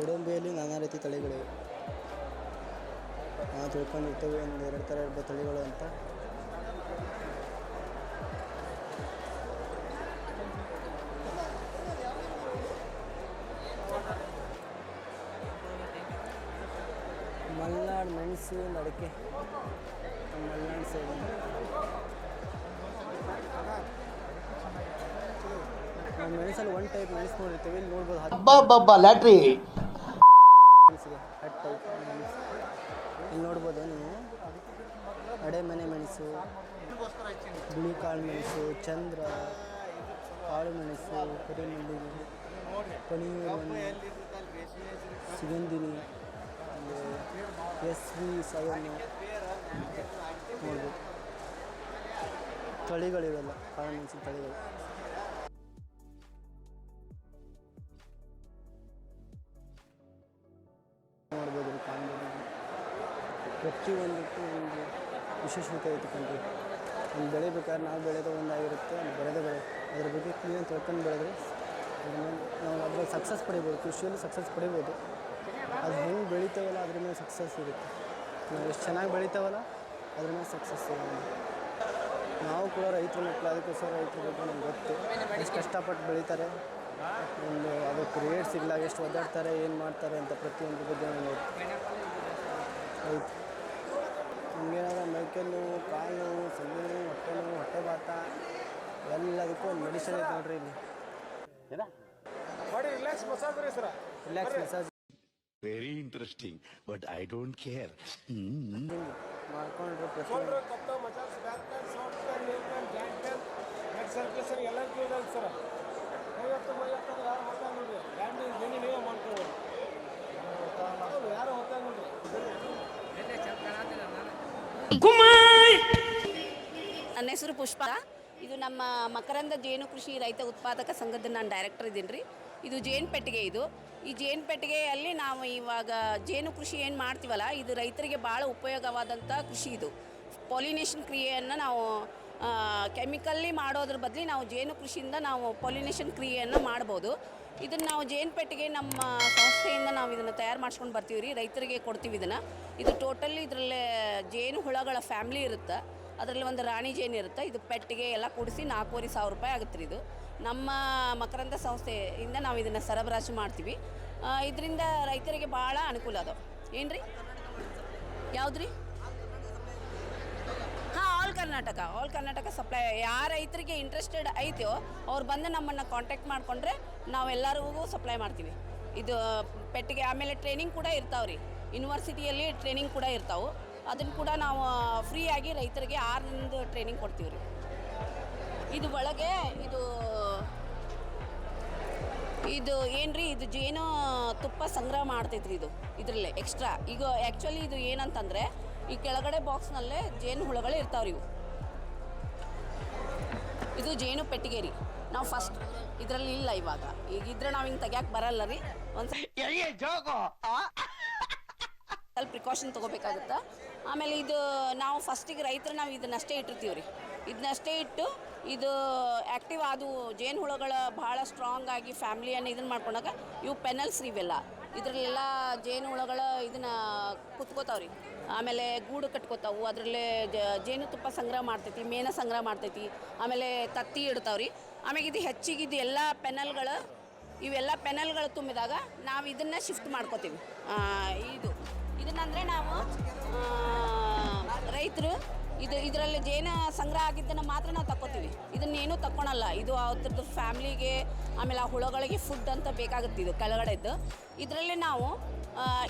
ಗೋಡಂಬಿಯಲ್ಲಿ ನಾನಾ ರೀತಿ ತಳಿಗಳಿವೆ. ನಾವು ತಿಳ್ಕೊಂಡಿರ್ತೇವೆ ಒಂದು ಎರಡು ಥರ ಎರಡು ತಳಿಗಳು ಅಂತ. ಮಲೆನಾಡು ಮೆಣಸು ಒಂದು ಅಡಿಕೆ ಮಲೆನಾಡು ಸೈಡ್ ಮೆಣಸಲ್ಲಿ ಒನ್ ಟೈಪ್ ಮೆಣಸು ನೋಡಿರ್ತೀವಿ, ಇಲ್ಲಿ ನೋಡ್ಬೋದು. ಹಬ್ಬ ಲ್ಯಾಟ್ರಿ ಟೈಪ್ ಮೆಣಸು ಇಲ್ಲಿ ನೋಡ್ಬೋದು ನೀವು. ಅಡೆಮನೆ ಮೆಣಸು, ಬಿಳಿ ಕಾಳು ಮೆಣಸು, ಚಂದ್ರ, ಕಾಳು ಮೆಣಸು ಕರಿಮಲ್ಲಿಗೆ ಪಣಿಯೂರು ಸುಗಂಧಿನಿ ಎಸ್ ವಿ ಸೆವೆನ್ ನೋಡ್ಬೋದು. ತಳಿಗಳಿವೆಲ್ಲ, ಕಾಳು ಮೆಣಸಿನ ತಳಿಗಳು. ಪ್ರತಿಯೊಂದಕ್ಕೂ ಒಂದು ವಿಶೇಷತೆ ಐತಿ ಒಂದು ಬೆಳೆ ಬೇಕಾದ್ರೆ ನಾವು ಬೆಳೆದ ಒಂದಾಗಿರುತ್ತೆ ಬೆಳೆದ ಬೆಳೆ. ಅದ್ರ ಬಗ್ಗೆ ಕ್ಲೀನಾಗಿ ತಿಳ್ಕೊಂಡು ಬೆಳೆದ್ರೆ ನಾವು ಅದ್ರಲ್ಲಿ ಸಕ್ಸಸ್ ಪಡಿಬೋದು, ಕೃಷಿಯಲ್ಲಿ ಸಕ್ಸಸ್ ಪಡಿಬೋದು. ಅದು ಹೆಂಗೆ ಬೆಳಿತಾವಲ್ಲ ಅದ್ರ ಮೇಲೆ ಸಕ್ಸಸ್ ಇರುತ್ತೆ. ನಾವು ಎಷ್ಟು ಚೆನ್ನಾಗಿ ಬೆಳಿತಾವಲ್ಲ ಅದ್ರ ಮೇಲೆ ಸಕ್ಸಸ್ ಇರೋದು ನಾವು ಕೂಡ ರೈತರ ಮಕ್ಕಳು ಅದಕ್ಕೋಸ್ಕರ ರೈತರ ಬಗ್ಗೆ ನಮ್ಗೆ ಗೊತ್ತು. ಎಷ್ಟು ಕಷ್ಟಪಟ್ಟು ಬೆಳೀತಾರೆ, ಒಂದು ಅದಕ್ಕೆ ರೇಟ್ ಸಿಗ್ಲಾಗ ಎಷ್ಟು ಒದ್ದಾಡ್ತಾರೆ, ಏನು ಮಾಡ್ತಾರೆ ಅಂತ ಪ್ರತಿಯೊಂದು ಬಗ್ಗೆ ನಮ್ಗೆ ಆಯ್ತು ನಮಗೇನಾದ್ರು ಮೈಕೈ ನೋವು ಕಾಲು ನೋವು ಹೊಟ್ಟೆ ನೋವು ಹೊಟ್ಟೆ ಬಾತ ಎಲ್ಲದಕ್ಕೂ ಒಂದು ಮೆಡಿಸಿನ್ ಐತೆ ನೋಡ್ರಿ ಇಲ್ಲಿ. Relax massage very interesting but I don't care ಮಾಡ್ಕೊಂಡ್ರೆ ಪ್ರತಿಯೊಂದು ನನ್ನ ಹೆಸರು ಪುಷ್ಪ. ಇದು ನಮ್ಮ ಮಕರಂದ ಜೇನು ಕೃಷಿ ರೈತ ಉತ್ಪಾದಕ ಸಂಘದ ನಾನು ಡೈರೆಕ್ಟರ್ ಇದ್ದೀನಿ ರೀ. ಇದು ಜೇನು ಪೆಟ್ಟಿಗೆ ಇದು. ಈ ಜೇನು ಪೆಟ್ಟಿಗೆಯಲ್ಲಿ ನಾವು ಇವಾಗ ಜೇನು ಕೃಷಿ ಏನು ಮಾಡ್ತೀವಲ್ಲ, ಇದು ರೈತರಿಗೆ ಭಾಳ ಉಪಯೋಗವಾದಂಥ ಕೃಷಿ ಇದು. ಪಾಲಿನೇಷನ್ ಕ್ರಿಯೆಯನ್ನು ನಾವು ಕೆಮಿಕಲ್ಲಿ ಮಾಡೋದ್ರ ಬದಲಿ ನಾವು ಜೇನು ಕೃಷಿಯಿಂದ ನಾವು ಪಾಲಿನೇಷನ್ ಕ್ರಿಯೆಯನ್ನು ಮಾಡ್ಬೋದು. ಇದನ್ನು ನಾವು ಜೇನು ಪೆಟ್ಟಿಗೆ ನಮ್ಮ ಸಂಸ್ಥೆಯಿಂದ ನಾವು ಇದನ್ನು ತಯಾರು ಮಾಡಿಸ್ಕೊಂಡು ಬರ್ತೀವಿ ರೀ ರೈತರಿಗೆ ಕೊಡ್ತೀವಿ ಇದನ್ನು. ಇದು ಟೋಟಲಿ ಇದರಲ್ಲೇ ಜೇನು ಹುಳಗಳ ಫ್ಯಾಮ್ಲಿ ಇರುತ್ತೆ? ಅದರಲ್ಲಿ ಒಂದು ರಾಣಿ ಜೇನು ಇರುತ್ತೆ? ಇದು ಪೆಟ್ಟಿಗೆ ಎಲ್ಲ ಕೂಡಿಸಿ ನಾಲ್ಕೂವರೆ ಸಾವಿರ ರೂಪಾಯಿ ಆಗುತ್ತೆ ರೀ ಇದು. ನಮ್ಮ ಮಕರಂದ ಸಂಸ್ಥೆಯಿಂದ ನಾವು ಇದನ್ನು ಸರಬರಾಜು ಮಾಡ್ತೀವಿ. ಇದರಿಂದ ರೈತರಿಗೆ ಭಾಳ ಅನುಕೂಲ ಅದು. ಏನು ರೀ ಯಾವ್ದು ರೀ all Karnataka all Karnataka supply ಯಾರು ರೈತರಿಗೆ ಇಂಟ್ರೆಸ್ಟೆಡ್ ಐತೆಯೋ ಅವ್ರು ಬಂದು ನಮ್ಮನ್ನು ಕಾಂಟ್ಯಾಕ್ಟ್ ಮಾಡಿಕೊಂಡ್ರೆ ನಾವೆಲ್ಲರಿಗೂ ಸಪ್ಲೈ ಮಾಡ್ತೀವಿ. ಇದು, ಪೆಟ್ಟಿಗೆ, ಆಮೇಲೆ ಟ್ರೈನಿಂಗ್ ಕೂಡ ಇರ್ತಾವೆ ರೀ ಯೂನಿವರ್ಸಿಟಿಯಲ್ಲಿ ಟ್ರೈನಿಂಗ್ ಕೂಡ ಇರ್ತಾವೆ. ಅದನ್ನು ಕೂಡ ನಾವು ಫ್ರೀಯಾಗಿ ರೈತರಿಗೆ ಆರರಿಂದ ಟ್ರೈನಿಂಗ್ ಕೊಡ್ತೀವಿ ರೀ ಇದು ಒಳಗೆ ಇದು ಇದು ಏನ್ರಿ, ಇದು ಜೇನು ತುಪ್ಪ ಸಂಗ್ರಹ ಮಾಡ್ತೈತ್ರಿ ಇದು, ಇದರಲ್ಲೇ ಎಕ್ಸ್ಟ್ರಾ ಈಗ ಆ್ಯಕ್ಚುಲಿ ಇದು ಏನಂತಂದರೆ ಈ ಕೆಳಗಡೆ ಬಾಕ್ಸ್ನಲ್ಲೇ ಜೇನು ಹುಳುಗಳು ಇರ್ತಾವ್ರಿ ಇವು. ಇದು ಜೇನು ಪೆಟ್ಟಿಗೆ ರೀ ನಾವು ಫಸ್ಟ್ ಇದರಲ್ಲಿ ಇಲ್ಲ ಇವಾಗ. ಈಗ ಇದ್ರೆ ನಾವು ಹಿಂಗೆ ತೆಗ್ಯಾಕೆ ಬರಲ್ಲ ರೀ. ಒಂದು ಸ್ವಲ್ಪ ಪ್ರಿಕಾಷನ್ ತೊಗೋಬೇಕಾಗುತ್ತೆ? ಆಮೇಲೆ ಇದು ನಾವು ಫಸ್ಟಿಗೆ ರೈತರು ನಾವು ಇದನ್ನಷ್ಟೇ ಇಟ್ಟಿರ್ತೀವಿ ರೀ. ಇದನ್ನಷ್ಟೇ ಇಟ್ಟು ಇದು ಆ್ಯಕ್ಟಿವ್ ಅದು ಜೇನು ಹುಳುಗಳ ಭಾಳ ಸ್ಟ್ರಾಂಗ್ ಆಗಿ ಫ್ಯಾಮ್ಲಿಯನ್ನು ಇದನ್ನ ಮಾಡ್ಕೊಂಡಾಗ ಇವು ಪೆನಲ್ಸ್ ಇವೆಲ್ಲ ಇದರಲ್ಲೆಲ್ಲ ಜೇನುಹುಳಗಳ ಇದನ್ನ ಕುತ್ಕೋತಾವ್ರಿ. ಆಮೇಲೆ ಗೂಡು ಕಟ್ಕೋತಾವು, ಅದರಲ್ಲೇ ಜೇನುತುಪ್ಪ ಸಂಗ್ರಹ ಮಾಡ್ತೈತಿ, ಮೇನ ಸಂಗ್ರಹ ಮಾಡ್ತೈತಿ, ಆಮೇಲೆ ತತ್ತಿ ಇಡ್ತಾವ್ರಿ. ಆಮೇಲೆ ಇದು ಹೆಚ್ಚಿಗೆ ಇದು ಎಲ್ಲ ಪೆನಲ್ಗಳು, ಇವೆಲ್ಲ ಪೆನಲ್ಗಳು ತುಂಬಿದಾಗ ನಾವು ಇದನ್ನು ಶಿಫ್ಟ್ ಮಾಡ್ಕೋತೀವಿ. ಇದು. ಇದನ್ನಂದರೆ ನಾವು ರೈತರು ಇದು ಇದರಲ್ಲಿ ಜೇನ ಸಂಗ್ರಹ ಆಗಿದ್ದನ್ನು ಮಾತ್ರ ನಾವು ತಕ್ಕೋತೀವಿ. ಇದನ್ನೇನು ತಕ್ಕೊಳಲ್ಲ. ಇದು ಅದ್ರದ್ದು ಫ್ಯಾಮ್ಲಿಗೆ, ಆಮೇಲೆ ಆ ಹುಳಗಳಿಗೆ ಫುಡ್ ಅಂತ ಬೇಕಾಗುತ್ತೆ ಇದು ಕೆಳಗಡೆದ್ದು. ಇದರಲ್ಲಿ ನಾವು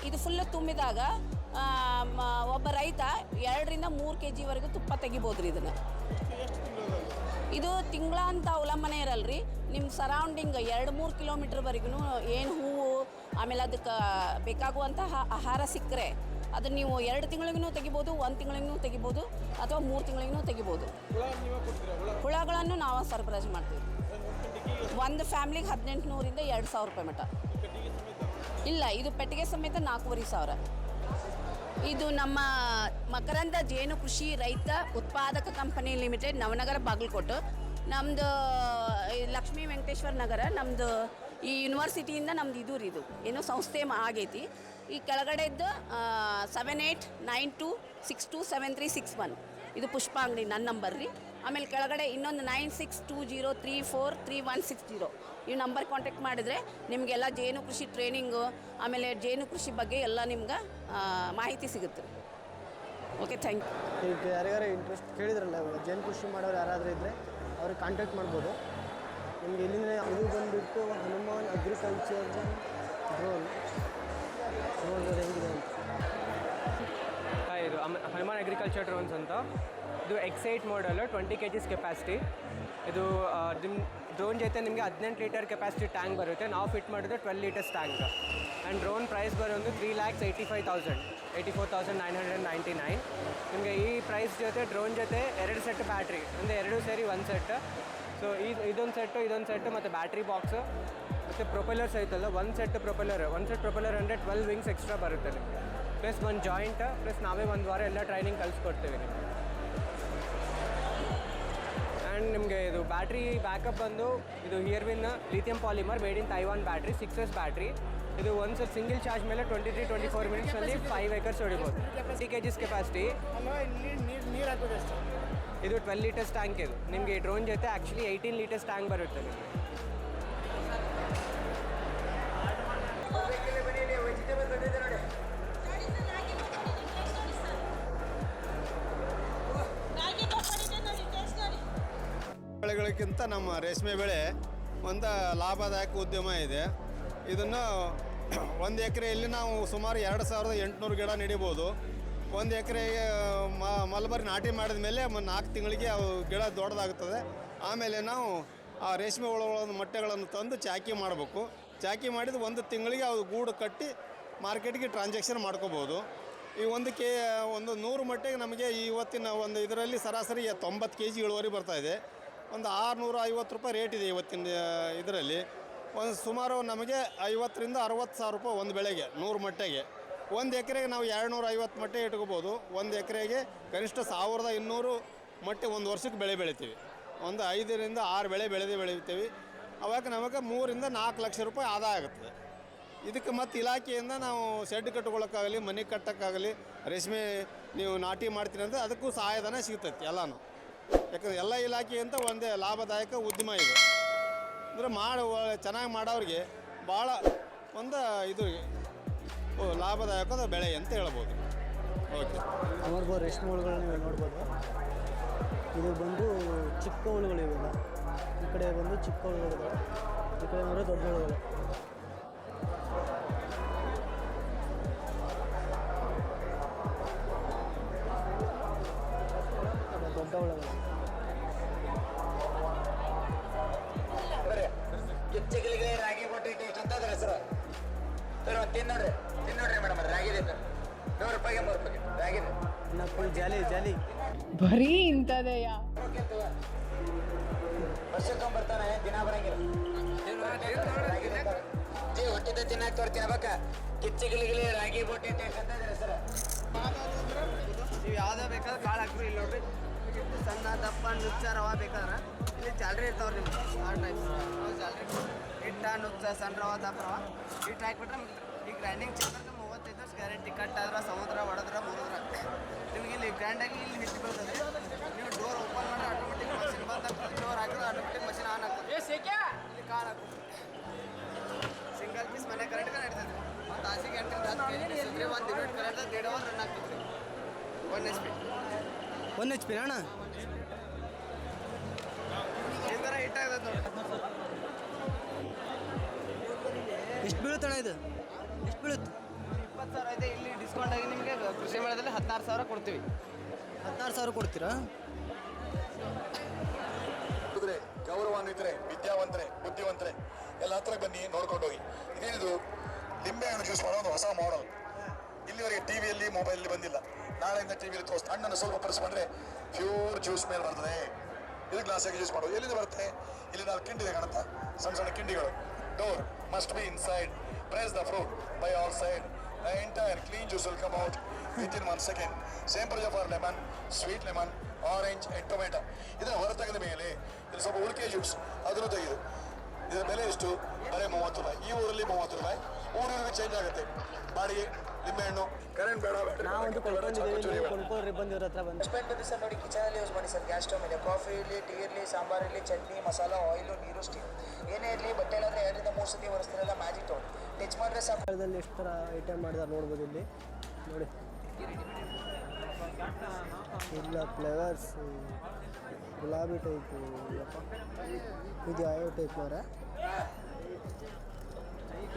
ಇದು ಫುಲ್ಲು ತುಂಬಿದಾಗ ಒಬ್ಬ ರೈತ ಎರಡರಿಂದ ಮೂರು ಕೆ ಜಿವರೆಗೂ ತುಪ್ಪ ತೆಗಿಬೋದು ರೀ ಇದನ್ನು. ಇದು ತಿಂಗಳ ಅಂತ ಅವಲಂಬನೆ ಇರಲ್ರಿ. ನಿಮ್ಮ ಸರೌಂಡಿಂಗ್ ಎರಡು ಮೂರು ಕಿಲೋಮೀಟ್ರ್ವರೆಗೂ ಏನು ಹೂವು, ಆಮೇಲೆ ಅದಕ್ಕೆ ಬೇಕಾಗುವಂತಹ ಆಹಾರ ಸಿಕ್ಕರೆ ಅದನ್ನ ನೀವು ಎರಡು ತಿಂಗಳಿಗೂ ತೆಗಿಬೋದು, ಒಂದು ತಿಂಗಳಿಗೂ ತೆಗಿಬೋದು, ಅಥವಾ ಮೂರು ತಿಂಗಳಿಗೂ ತೆಗಿಬೋದು. ಹುಳಗಳನ್ನು ನಾವು ಸರಬರಾಜು ಮಾಡ್ತೀವಿ. ಒಂದು ಫ್ಯಾಮ್ಲಿಗೆ ಹದಿನೆಂಟು ನೂರಿಂದ ಎರಡು ಸಾವಿರ ರೂಪಾಯಿ ಮಟ್ಟ. ಇಲ್ಲ, ಇದು ಪೆಟ್ಟಿಗೆ ಸಮೇತ ನಾಲ್ಕೂವರೆ ಸಾವಿರ. ಇದು ನಮ್ಮ ಮಕರಂದ ಜೇನು ಕೃಷಿ ರೈತ ಉತ್ಪಾದಕ ಕಂಪನಿ ಲಿಮಿಟೆಡ್, ನವನಗರ ಬಾಗಲಕೋಟೆ. ನಮ್ಮದು ಲಕ್ಷ್ಮೀ ವೆಂಕಟೇಶ್ವರ ನಗರ ನಮ್ಮದು ಈ ಯೂನಿವರ್ಸಿಟಿಯಿಂದ ನಮ್ದು ಇದು ರೀ ಇದು. ಏನೋ ಸಂಸ್ಥೆ ಆಗೈತಿ. ಈ ಕೆಳಗಡೆ ಇದ್ದು seven eight nine two six two seven three six one ಇದು ಪುಷ್ಪ ಅಂಗಡಿ ನನ್ನ ನಂಬರ್ ರೀ. ಆಮೇಲೆ ಕೆಳಗಡೆ ಇನ್ನೊಂದು nine six two zero three four three one six zero ಈ ನಂಬರ್ ಕಾಂಟ್ಯಾಕ್ಟ್ ಮಾಡಿದರೆ ನಿಮಗೆಲ್ಲ ಜೇನು ಕೃಷಿ ಟ್ರೈನಿಂಗು ಆಮೇಲೆ ಜೇನು ಕೃಷಿ ಬಗ್ಗೆ ಎಲ್ಲ ನಿಮ್ಗೆ ಮಾಹಿತಿ ಸಿಗುತ್ತೆ. ಓಕೆ ಥ್ಯಾಂಕ್ ಯು ಈಗ ಯಾರ್ಯಾರು ಇಂಟ್ರೆಸ್ಟ್ ಕೇಳಿದ್ರಲ್ಲ ಜೇನು ಕೃಷಿ ಮಾಡೋರು ಯಾರಾದರೂ ಇದ್ದರೆ ಅವ್ರಿಗೆ ಕಾಂಟ್ಯಾಕ್ಟ್ ಮಾಡ್ಬೋದು. ನಿಮ್ಗೆ ಇಲ್ಲಿಂದ ಇದು ಬಂದುಬಿಟ್ಟು ಹನುಮಾನ್ ಅಗ್ರಿಕಲ್ಚರ್ ಡ್ರೋನ್ ಇದು ಹನುಮಾನ್ ಅಗ್ರಿಕಲ್ಚರ್ ಡ್ರೋನ್ಸ್ ಅಂತ. ಇದು ಎಕ್ಸ್ ಏಯ್ಟ್ ಮಾಡಲು ಟ್ವೆಂಟಿ ಕೆ ಜಿಸ್ ಕೆಪಾಸಿಟಿ ಇದು ನಿಮ್ಮ ಡ್ರೋನ್ ಜೊತೆ ನಿಮಗೆ ಹದಿನೆಂಟು ಲೀಟರ್ ಕೆಪಾಸಿಟಿ ಟ್ಯಾಂಕ್ ಬರುತ್ತೆ. ನಾವು ಫಿಟ್ ಮಾಡಿದ್ರೆ twelve litres tank and drone price ಬರೋದು three lakhs eighty five thousand eighty four thousand nine hundred ninety nine ನಿಮಗೆ ಈ ಪ್ರೈಸ್ ಜೊತೆ ಡ್ರೋನ್ ಜೊತೆ ಎರಡು ಸೆಟ್ ಬ್ಯಾಟ್ರಿ ಅಂದರೆ ಎರಡು ಸೇರಿ ಒಂದು ಸೆಟ್ ಸೊ ಇದು, ಇದೊಂದು ಸೆಟ್ಟು ಇದೊಂದು ಸೆಟ್ಟು ಮತ್ತು ಬ್ಯಾಟ್ರಿ ಬಾಕ್ಸು ಮತ್ತು ಪ್ರೊಪೆಲರ್ಸ್ ಐತಲ್ಲ one set propeller one set propeller ಅಂದರೆ ಟ್ವೆಲ್ ವಿಂಗ್ಸ್ ಎಕ್ಸ್ಟ್ರಾ ಬರುತ್ತೆ ನಿಮಗೆ. ಪ್ಲಸ್ ಒಂದು ಜಾಯಿಂಟ್ ಪ್ಲಸ್ ನಾವೇ ಒಂದು ವಾರ ಎಲ್ಲ ಟ್ರೈನಿಂಗ್ ಕಲಿಸ್ಕೊಡ್ತೀವಿ ನಿಮಗೆ. ಆ್ಯಂಡ್ ನಿಮಗೆ ಇದು ಬ್ಯಾಟ್ರಿ ಬ್ಯಾಕಪ್ ಬಂದು ಇದು ಹಿಯರ್ವಿನ್ lithium polymer made in Taiwan battery six S battery ಇದು ಒಂದು ಸರ್ ಸಿಂಗಲ್ ಚಾರ್ಜ್ ಮೇಲೆ ಟ್ವೆಂಟಿ ತ್ರೀ ಟ್ವೆಂಟಿ ಫೋರ್ ಮಿನಿಟ್ಸಲ್ಲಿ ಫೈವ್ ಏಕರ್ಸ್ ಹೊಡಿಬೋದು. ತ್ರೀ ಕೆ ಜಿಸ್ ಕೆಪಾಸಿಟಿ ಇದು ಟ್ವೆಲ್ ಲೀಟರ್ಸ್ ಟ್ಯಾಂಕ್ ಇದು. ನಿಮಗೆ ಡ್ರೋನ್ ಜೊತೆ ಆ್ಯಕ್ಚುಲಿ ಏಯ್ಟೀನ್ ಲೀಟರ್ಸ್ ಟ್ಯಾಂಕ್ ಬರುತ್ತೆ ನಿಮಗೆ. ಬೆಳೆಗಳಿಗಿಂತ ನಮ್ಮ ರೇಷ್ಮೆ ಬೆಳೆ ಒಂದು ಲಾಭದಾಯಕ ಉದ್ಯಮ ಇದೆ. ಇದನ್ನು [clears throat] ಒಂದು ಎಕರೆಯಲ್ಲಿ ನಾವು ಸುಮಾರು ಎರಡು ಸಾವಿರದ ಎಂಟುನೂರು ಗಿಡ ನೆಡಿಬೋದು. ಒಂದು ಎಕರೆಗೆ ಮಲ್ಬರಿ ನಾಟಿ ಮಾಡಿದ ಮೇಲೆ ಮ- ನಾಲ್ಕು ತಿಂಗಳಿಗೆ ಅವು ಗಿಡ ದೊಡ್ಡದಾಗುತ್ತದೆ ಆಮೇಲೆ ನಾವು ಆ ರೇಷ್ಮೆ ಹುಳುಗಳ ಮೊಟ್ಟೆಗಳನ್ನು ತಂದು ಚಾಕಿ ಮಾಡಬೇಕು. ಚಾಕಿ ಮಾಡಿದ ಒಂದು ತಿಂಗಳಿಗೆ ಅವು ಗೂಡು ಕಟ್ಟಿ ಮಾರ್ಕೆಟ್ಗೆ ಟ್ರಾನ್ಸಾಕ್ಷನ್ ಮಾಡ್ಕೋಬೋದು. ಈ ಒಂದು ಕೆ, ಒಂದು ನೂರು ಮೊಟ್ಟೆಗೆ ನಮಗೆ ಇವತ್ತಿನ ಒಂದು ಇದರಲ್ಲಿ ಸರಾಸರಿ ತೊಂಬತ್ತು ಕೆ ಜಿ ಇಳುವರಿ ಬರ್ತಾ ಇದೆ. ಒಂದು ಆರುನೂರ ಐವತ್ತು ರೂಪಾಯಿ ರೇಟ್ ಇದೆ ಇವತ್ತಿನ ಇದರಲ್ಲಿ. ಒಂದು ಸುಮಾರು ನಮಗೆ ಐವತ್ತರಿಂದ ಅರವತ್ತು ಸಾವಿರ ರೂಪಾಯಿ ಒಂದು ಬೆಳೆಗೆ, ನೂರು ಮಟ್ಟೆಗೆ. ಒಂದು ಎಕರೆಗೆ ನಾವು ಎರಡುನೂರ ಐವತ್ತು ಮಟ್ಟೆ ಇಟ್ಕೋಬೋದು. ಒಂದು ಎಕರೆಗೆ ಕನಿಷ್ಠ ಸಾವಿರದ ಇನ್ನೂರು ಮಟ್ಟೆ ಒಂದು ವರ್ಷಕ್ಕೆ ಬೆಳೆ ಬೆಳಿತೀವಿ. ಒಂದು ಐದರಿಂದ ಆರು ಬೆಳೆ ಬೆಳೆದೇ ಬೆಳಿತೀವಿ ಅವಾಗ ನಮಗೆ ಮೂರಿಂದ ನಾಲ್ಕು ಲಕ್ಷ ರೂಪಾಯಿ ಆದಾಯ ಆಗುತ್ತದೆ. ಇದಕ್ಕೆ ಮತ್ತು ಇಲಾಖೆಯಿಂದ ನಾವು ಶೆಡ್ ಕಟ್ಕೊಳ್ಳೋಕ್ಕಾಗಲಿ, ಮನೆ ಕಟ್ಟೋಕ್ಕಾಗಲಿ, ರೇಷ್ಮೆ ನೀವು ನಾಟಿ ಮಾಡ್ತೀನಿ ಅಂದರೆ ಅದಕ್ಕೂ ಸಹಾಯಧನ ಸಿಗ್ತೈತಿ ಎಲ್ಲನೂ. ಯಾಕಂದ್ರೆ ಎಲ್ಲ ಇಲಾಖೆಯಂತ ಒಂದೇ ಲಾಭದಾಯಕ ಉದ್ಯಮ ಇದು. ಅಂದರೆ ಮಾಡಿ ಚೆನ್ನಾಗಿ ಮಾಡೋರಿಗೆ ಭಾಳ ಒಂದು ಇದು ಲಾಭದಾಯಕ ಬೆಳೆ ಅಂತ ಹೇಳ್ಬೋದು. ಓಕೆ ನೋಡ್ಬೋದು ರೇಷ್ಮೆ ಹುಳುಗಳನ್ನ ನೋಡ್ಬೋದು. ಇದು ಬಂದು ಚಿಕ್ಕ ಹುಳುಗಳಿವೆಲ್ಲ ಈ ಕಡೆ ಬಂದು ಚಿಕ್ಕ ಹುಳುಗಳು ಈ ಕಡೆ ನೋಡಿದ್ರೆ ದೊಡ್ಡ ಹುಳುಗಳು ಕೊಟ್ಟು ಟೇಸ್ಟ್ ಅಂತ ಅದ್ರ ಹೆಸರು. ಸರ್ ಒಂದು ತಿನ್ನೋಡ್ರಿ ತಿನ್ನೋಡ್ರಿ ಮೇಡಮ್ ರಾಗಿದೆ ಸರ್. ನೂರು ರೂಪಾಯಿಗೆ ಮೂರು ರೂಪಾಯಿ ರಾಗಿದೆ ಫುಲ್ ಜಾಲಿ ಜಾಲಿ. ಬರೀ ಇಂಥದೆಯ ವರ್ಷಕ್ಕೊಂಬರ್ತಾನೆ ದಿನ ಬರಂಗಿಲ್ಲ. ಜೀ ಹೊಟ್ಟಿದ ತಿನ್ನಕ್ ತೋರ್ ತಿನ್ನಬೇಕ ಕಿಚ್ಚಿ ಗಿಲಿ ಗಿಲಿ ರಾಗಿ ಬೋಟಿ ಸರ್. ನೀವು ಯಾವ್ದೇ ಬೇಕಾದ್ರೆ ಕಾಳು ಹಾಕ್ರಿ ಇಲ್ಲಿ ನೋಡ್ರಿ. ಸಣ್ಣ ದಪ್ಪ ನುಚ್ಚ ರವಾ ಬೇಕಾದ್ರೆ ಇಲ್ಲಿ ಜಾಲ್ರಿ ಇರ್ತಾವ್ರಿ ನಿಮ್ಗೆ. ಆ ಟೈಪ್ ಜಾಲ್ರಿ ಹಿಟ್ಟ ನುಚ್ಚ ಸಣ್ಣ ರವಾ ದಪ್ಪ ರವಾ ಹಿಟ್ಟು ಹಾಕ್ಬಿಟ್ರೆ ಈ ಗ್ರೈಂಡಿಂಗ್ ಚಂದ್ರೆ ಮೂವತ್ತೈದು ವರ್ಷ ಗ್ಯಾರಂಟಿ ಕಟ್ ಆದ್ರೆ ಸಮುದ್ರ ಹೊಡೆದ್ರೆ ಮುರಿದ್ರೆ. ನಿಮ್ಗೆ ಇಲ್ಲಿ ಗ್ರ್ಯಾಂಡಾಗಿ ಇಲ್ಲಿ ಹಿಟ್ಟು ಬರ್ತದೆ ನೀವು ಡೋರ್ ಓಪನ್ ಮಾಡಿ ಆಟೋಮೆಟಿಕ್ ಮಷಿನ್ ಬಂದ್ ಡೋರ್ ಹಾಕಿದ್ರೆ ಆಟೋಮೆಟಿಕ್ ಮಷಿನ್ ಆನ್ ಆಗ್ತದೆ ಇಲ್ಲಿ ಹಾಕ್ಬೇಕು. ಸಿಂಗಲ್ ಪೀಸ್ ಮನೆ ಕರೆಂಟ್ಗೆ ನಡೀತದೆ. ಒಂದು ತಾಸಿಗೆ ಎಂಟರಿಂದ ಹತ್ತು ಕೆ ಒಂದು ಯೂನಿಟ್ ಕರೆಂಟ್ ದೇಡ್ ರನ್ ಆಗ್ತದೆ. One H P one H P ಅಣ್ಣ? ಈ ಥರ ಹಿಟ್ ಆಗ್ತದೆ ನೋಡಿ ಎಷ್ಟು ಬೀಳುತ್ತಣ್ಣ ಇದು? ಎಷ್ಟು ಬೀಳುತ್ತೆ? ಇಪ್ಪತ್ತು ಸಾವಿರ ಇದೆ. ಇಲ್ಲಿ ಡಿಸ್ಕೌಂಟ್ ಆಗಿ ನಿಮಗೆ ಕೃಷಿ ಮೇಳದಲ್ಲಿ ಹದಿನಾರು ಸಾವಿರ ಕೊಡ್ತೀವಿ. ಹದಿನಾರು ಸಾವಿರ ಕೊಡ್ತೀರಾ? ಗೌರವಾನ್ವಿತರೆ ವಿದ್ಯಾವಂತರೆ ಬುದ್ಧಿವಂತರೆ ಎಲ್ಲ ಹತ್ರ ಬನ್ನಿ ನೋಡ್ಕೊಂಡು ಹೋಗಿ. ಇದೇನಿದು? ಲಿಂಬೆ ಹಣ್ಣು ಜ್ಯೂಸ್ ಮಾಡೋ ಒಂದು ಹೊಸ ಮಾಡಲ್ ಇಲ್ಲಿವರೆಗೆ ಟಿವಿಯಲ್ಲಿ ಮೊಬೈಲ್ ಬಂದಿಲ್ಲ. ನಾಳೆಯಿಂದ ಟಿವಿಯಲ್ಲಿ ತೋರಿಸ್ತಾ ಹಣ್ಣನ್ನು ಸ್ವಲ್ಪ ಪರಿಸ್ಕೊಂಡ್ರೆ ಪ್ಯೂರ್ ಜ್ಯೂಸ್ ಮೇಲೆ ಬರ್ತದೆ. ಇದು ಗ್ಲಾಸಾಗಿ ಜ್ಯೂಸ್ ಮಾಡೋದು ಎಲ್ಲಿಂದ ಬರುತ್ತೆ? ಇಲ್ಲಿ ನಾವು ಕಿಂಡಿದೆ ಕಾಣುತ್ತಾ? ಸಣ್ಣ ಸಣ್ಣ ಕಿಂಡಿಗಳು. Door must be inside press the fruit by all side the entire clean juice will come out with in one second same procedure for lemon sweet lemon orange and tomato ಇದನ್ನು ಹೊರ ತೆಗೆದ ಮೇಲೆ ಇಲ್ಲಿ ಸ್ವಲ್ಪ ಉಳಿಕೆ ಜ್ಯೂಸ್ ಅದನ್ನು ತೆಗೆದು ಇದರ ಬೆಲೆ ಎಷ್ಟು? ಬರೀ ಮೂವತ್ತು ರೂಪಾಯಿ. ಈ ಊರಲ್ಲಿ ಮೂವತ್ತು ರೂಪಾಯಿ. ಊರಿಗೆ ಚೇಂಜ್ ಆಗುತ್ತೆ. ಬಾಡಿಗೆ ನಿಂಬೆಹಣ್ಣು ಕರೆಂಟ್ ಬೇಡ ನಾವಂತೂ ಕೊಂಡ್ಕೊಂಡಿದ್ದೀವಿ ಕೊಂಡ್ಕೊಳ್ರಿ ಬಂದಿವ್ರ ಹತ್ರ ಬಂದು. ಬಂದು ಸರ್ ನೋಡಿ ಕಿಚನಲ್ಲಿ ಯೂಸ್ ಮಾಡಿ ಸರ್. ಗ್ಯಾಸ್ ಸ್ಟವ್ ಮೇಲೆ ಕಾಫಿ ಇರಲಿ ಟೀ ಇರಲಿ ಸಾಂಬಾರ್ ಇರಲಿ ಚಟ್ನಿ ಮಸಾಲ ಆಯಿಲು ನೀರು ಸ್ಟೀಮ್ ಏನೇ ಇರಲಿ ಬಟ್ಟೆ ಇಲ್ಲಾಂದ್ರೆ ಎರಡರಿಂದ ಮೂರು ಸತಿ ಒರೆಸ್ತಿರಲ್ಲ ಮ್ಯಾಜಿಕ್ ಟೌನ್ ಟಚ್ ಮಾಡಿದ್ರೆ ಸಾಕು. ಕಾಲದಲ್ಲಿ ಎಷ್ಟು ಥರ ಐಟಮ್ ಮಾಡಿದಾರೆ ನೋಡ್ಬೋದು ಇಲ್ಲಿ. ನೋಡಿ. ಇಲ್ಲ ಫ್ಲೇವರ್ಸ್ ಗುಲಾಬಿ ಟೈಪು ಇದು ಯಾವ ಟೈಪ್ ಮಾರ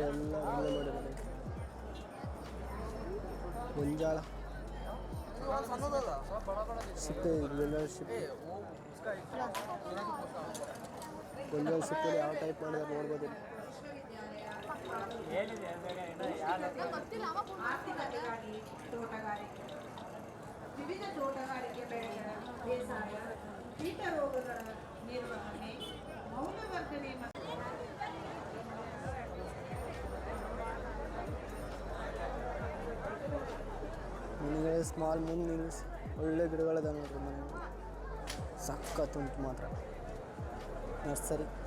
ಎಲ್ಲ ಎಲ್ಲ ಮಾಡಿದ್ದಾರೆ. ಮುಂಜಾಳ. ಸಿಪ್ಪೆ ಗೊಂಜಾಳ ಯಾವ ಟೈಪ್ ಮಾಡಿದಾರೆ ನೋಡ್ಬೋದು ವಿವಿಧ ತೋಟಗಾರಿಕೆ ಬೆಳೆಗಳ ಬೇಸಾಯ ಕೀಟ ರೋಗಗಳ ನಿರ್ವಹಣೆ ಮೌಲ್ಯವರ್ಧನೆ ಸ್ಮಾಲ್ ಮುಂದೆ ನಿಲ್ಲಿಸಿ ಒಳ್ಳೆ ಗಿಡಗಳಿದೆ ನೋಡ್ರಿ ಮನೆ ಸಖತ್ ಉಂಟು ಮಾತ್ರ. ನರ್ಸರಿ.